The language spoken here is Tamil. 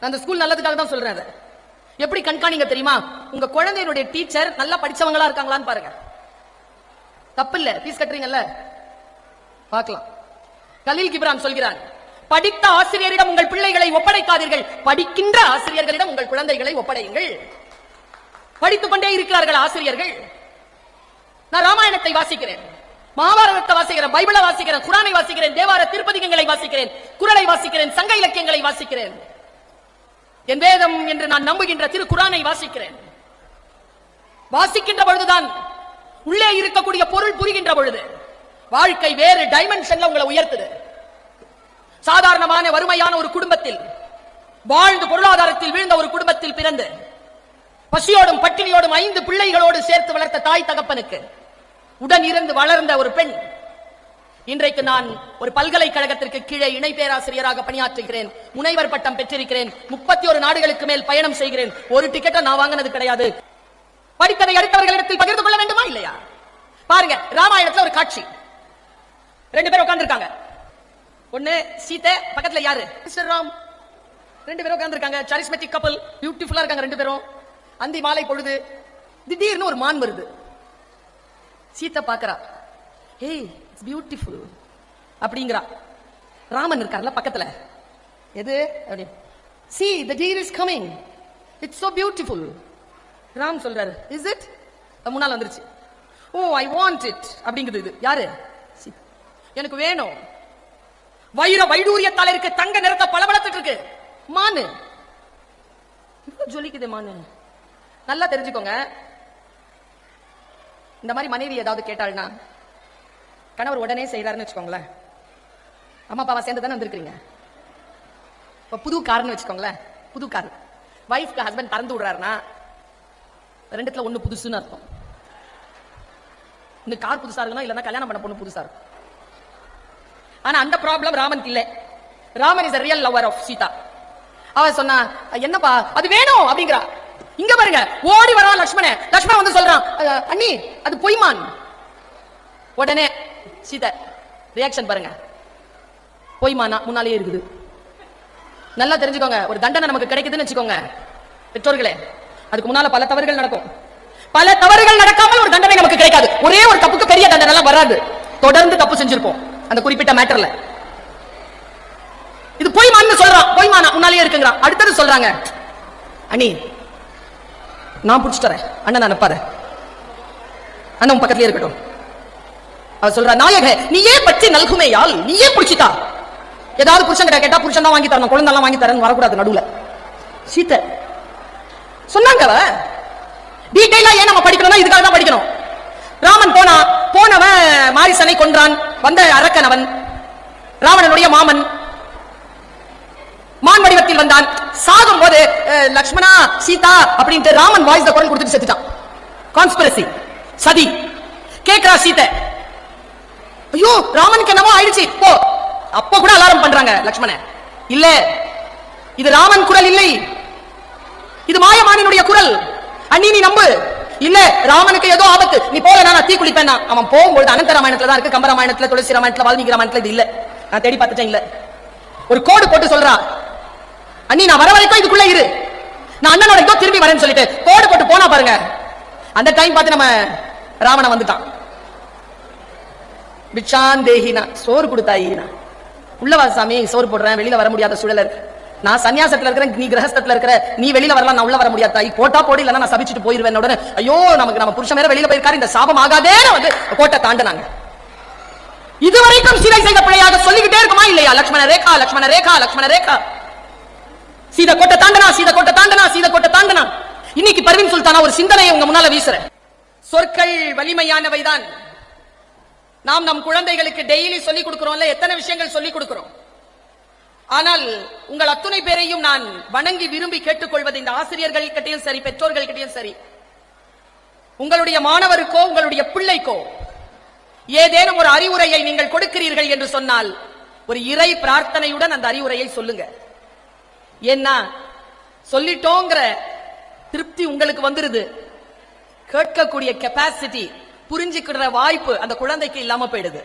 நான் அந்த ஸ்கூல் நல்லதுக்காக தான் சொல்றேன் அதை. எப்படி கண்காணிங்க தெரியுமா? உங்க குழந்தையினுடைய டீச்சர் நல்லா படிச்சவங்களா இருக்காங்களான்னு பாருங்க. தப்பு இல்ல ஃபீஸ் கட்டுறீங்கல்ல? பார்க்கலாம். கலீல் கிப்ரான் சொல்கிறான் படித்த ஆசிரியரிடம் உங்கள் பிள்ளைகளை ஒப்படைக்காதீர்கள். படிக்கின்ற ஆசிரியர்களிடம் உங்கள் குழந்தைகளை ஒப்படையுங்கள். படித்துக் கொண்டே இருக்கிறார்கள் ஆசிரியர்கள். நான் ராமாயணத்தை வாசிக்கிறேன். மகாபாரதத்தை வாசிக்கிறேன். பைபிளை வாசிக்கிறேன். குரானை வாசிக்கிறேன். தேவார திருப்பதிகங்களை வாசிக்கிறேன். குரலை வாசிக்கிறேன். சங்க இலக்கியங்களை வாசிக்கிறேன். என் வேதம் என்று நான் நம்புகின்ற திரு குரானை வாசிக்கிறேன். வாசிக்கின்ற பொழுதுதான் உள்ளே இருக்கக்கூடிய பொருள் புரிகின்ற பொழுது வாழ்க்கை வேறு டைமென்ஷன்ல உங்களை உயர்த்துது. சாதாரணமான வறுமையான ஒரு குடும்பத்தில் வாழ்ந்து பொருளாதாரத்தில் வீழ்ந்த ஒரு குடும்பத்தில் பிறந்து பசியோடும் பட்டினியோடும் ஐந்து பிள்ளைகளோடு சேர்த்து வளர்த்த தாய் தகப்பனுக்கு உடன் இருந்து வளர்ந்த ஒரு பெண் இன்றைக்கு நான் ஒரு பல்கலைக்கழகத்திற்கு கீழே இணை பேராசிரியராக பணியாற்றுகிறேன். முனைவர் பட்டம் பெற்றிருக்கிறேன். முப்பத்தி ஒரு நாடுகளுக்கு மேல் பயணம் செய்கிறேன். ஒரு டிக்கெட்டை நான் வாங்கினது கிடையாது. படித்ததை அடுத்தவர்களிடத்தில் பகிர்ந்து கொள்ள வேண்டுமா இல்லையா? பாருங்க ராமாயணத்துல ஒரு காட்சி. ரெண்டு பேரும் உட்கார்ந்துருக்காங்க. ஒண்ணு சீதை பக்கத்துல யாரு? மிஸ்டர் ராம். ரெண்டு பேரும் உட்கார்ந்திருக்காங்க. charismatic கப்பல் பியூட்டிஃபுல்லா இருக்காங்க ரெண்டு பேரும். அந்தி மாலை பொழுது திடீர்னு ஒரு மான் வருது. சீத்தை பாக்குறா ஏய் இட்ஸ் பியூட்டிஃபுல் அப்படிங்கிறா. ராமன் இருக்கார்ல பக்கத்துல. எது? அப்படி. See the deer is coming it's so beautiful Ram சொல்றாரு இஸ் இட் முன்னால் வந்துருச்சு. Oh, oh I want it அப்படிங்கிறது இது. யாரு? எனக்கு வேணும். வைர வைடூரியத்தால் இருக்கு தங்க நிறத்தை பளபளத்துட்டு இருக்கு. மானு. ஜொலிக்குது மானு. நல்லா தெரிஞ்சுக்கோங்க. இந்த மாதிரி மனைவி ஏதாவது கேட்டாள்னா கணவர் உடனே செய்யறாருன்னு வச்சுக்கோங்களேன். அம்மா அப்பாவா சேர்ந்து தானே வந்திருக்கிறீங்க? இப்போ புது கார்னு வச்சுக்கோங்களேன். புது கார். ஒய்ஃப்க்கு ஹஸ்பண்ட் திறந்து விடுறாருன்னா ரெண்டுத்துல ஒண்ணு புதுசுன்னு அர்த்தம். இந்த கார் புதுசா இருக்குன்னா இல்லைன்னா கல்யாணம் பண்ண பொண்ணு புதுசா இருக்கும். ஆனா அந்த ப்ராப்ளம் ராமனுக்கு இல்லை. Raman is real lover of Sita. அவ சொன்னா என்னப்பா அது வேணும் அப்படிங்கிறா. இங்க பாருங்க ஓடி வரா லக்ஷ்மண லக்ஷ்மணன் வந்து சொல்றான் அண்ணி அது பொய்மான். உடனே சீதை ரியாக்ஷன் பாருங்க. பொய்மானா முன்னாலேயே இருக்குது. நல்லா தெரிஞ்சுக்கோங்க ஒரு தண்டனை நமக்கு கிடைக்குதுன்னு வச்சுக்கோங்க. பெற்றோர்களே அதுக்கு முன்னால பல தவறுகள் நடக்கும். பல தவறுகள் நடக்காமல் ஒரு தண்டனை நமக்கு கிடைக்காது. ஒரே ஒரு தப்புக்கு பெரிய தண்டனை எல்லாம் வராது. தொடர்ந்து தப்பு செஞ்சிருப்போம் அந்த குறிப்பிட்ட மேட்டர்ல இது பொய்மான்னு சொல்றான் பொய்மானா முன்னாலேயே இருக்குங்கிறான். அடுத்தது சொல்றாங்க அண்ணி நான் பிடிச்சிட்டு தரேன் அண்ணன் நான் அனுப்பாத. அண்ணன் உன் பக்கத்துலயே இருக்கட்டும். அவ சொல்றா நாயக நீயே பற்றி நல்குமேயால் நீயே புடிச்சிட்டா. ஏதாவது புருஷன் கிட்ட கேட்டா புருஷன் தான் வாங்கி தரணும் குழந்தை எல்லாம் வாங்கி தரேன்னு வரக்கூடாது நடுவுல. சீத்த. சொன்னாங்க அவ. டீடைலா ஏன் நம்ம படிக்கணும்னா இதுக்காக தான் படிக்கணும். ராமன் போனா போனவன் மாரிசனை கொன்றான் வந்த அரக்கனவன். ராவணனுடைய மாமன். மான் வடிவத்தில் வந்தான். சாகும் போது லக்ஷ்மணா சீதா அப்படின்ட்டு ராமன் வாய்ஸ் குரல் கொடுத்துட்டு செத்துட்டான். கான்ஸ்பிரசி சதி. கேக்குறா சீதை ஐயோ ராமனுக்கு என்னமோ ஆயிடுச்சு. போ. அப்ப கூட அலாரம் பண்றாங்க லக்ஷ்மணன் இல்ல இது ராமன் குரல் இல்லை. இது மாயமானினுடைய குரல். அண்ணி நீ நம்பு. இல்ல ராமனுக்கு ஏதோ ஆபத்து. நீ போல நான் தீ குளிப்பேன் அவன் போகும்போது அனந்த ராமாயணத்துல தான் இருக்கு. கம்ப ராமாயணத்துல துளசி ராமாயணத்துல வால்மீகி ராமாயணத்துல இது இல்ல. நான் தேடி பார்த்துட்டேன் இல்ல. ஒரு கோடு போட்டு சொல்றா. அண்ணி நான் வர வரைக்கும் இதுக்குள்ள இரு. நான் அண்ணனோட இதோ திரும்பி வரேன்னு சொல்லிட்டு கோடு போட்டு போனா பாருங்க. அந்த டைம் பார்த்து நம்ம ராவணன் வந்துட்டான். பிக்ஷாந்தேகினா சோறு கொடுத்தாயினா உள்ளவா சாமி சோறு போடுறேன் வெளியில வர முடியாத சூழல் இருக்கு நான் சன்னியாசத்துல இருக்கிறேன் நீ கிரகஸ்தத்துல இருக்கிற நீ வெளியில வரலாம் நான் உள்ள வர முடியாது தாய். போட்டா போடு இல்லைன்னா நான் சபிச்சுட்டு போயிருவேன் உடனே. ஐயோ நமக்கு நம்ம புருஷன் வேற வெளியில போயிருக்காரு இந்த சாபம் ஆகாதே வந்து கோட்டை தாண்டினாங்க. இதுவரைக்கும் சீதை செய்த பிழையாக சொல்லிக்கிட்டே இருக்குமா இல்லையா? லக்ஷ்மண ரேகா லக்ஷ்மண ரேகா லக்ஷ்மண ரேகா. சீத கோட்டை தாண்டனா சீத கோட்டை தாண்டனா சீத கோட்டை தாண்டனா. இன்னைக்கு பர்வீன் சுல்தானா ஒரு சிந்தனையை உங்க முன்னால வீசுறேன். சொற்கள் வலிமையானவைதான். நாம் நம் குழந்தைகளுக்கு டெய்லி சொல்லிக் கொடுக்கிறோம்ல எத்தனை விஷயங்கள் சொல்லிக் கொடுக்கிறோம்? ஆனால் உங்கள் அத்துணை பேரையும் நான் வணங்கி விரும்பி கேட்டுக்கொள்வது இந்த ஆசிரியர்கள் கிட்டையும் சரி பெற்றோர்கள் கிட்டையும் சரி. உங்களுடைய மாணவருக்கோ உங்களுடைய பிள்ளைக்கோ ஏதேனும் ஒரு அறிவுரையை நீங்கள் கொடுக்கிறீர்கள் என்று சொன்னால் ஒரு இறை பிரார்த்தனையுடன் அந்த அறிவுரையை சொல்லுங்க. ஏன்னா சொல்லிட்டோங்கிற திருப்தி உங்களுக்கு வந்துருது. கேட்கக்கூடிய கெப்பாசிட்டி புரிஞ்சுக்கிற வாய்ப்பு அந்த குழந்தைக்கு இல்லாம போயிடுது.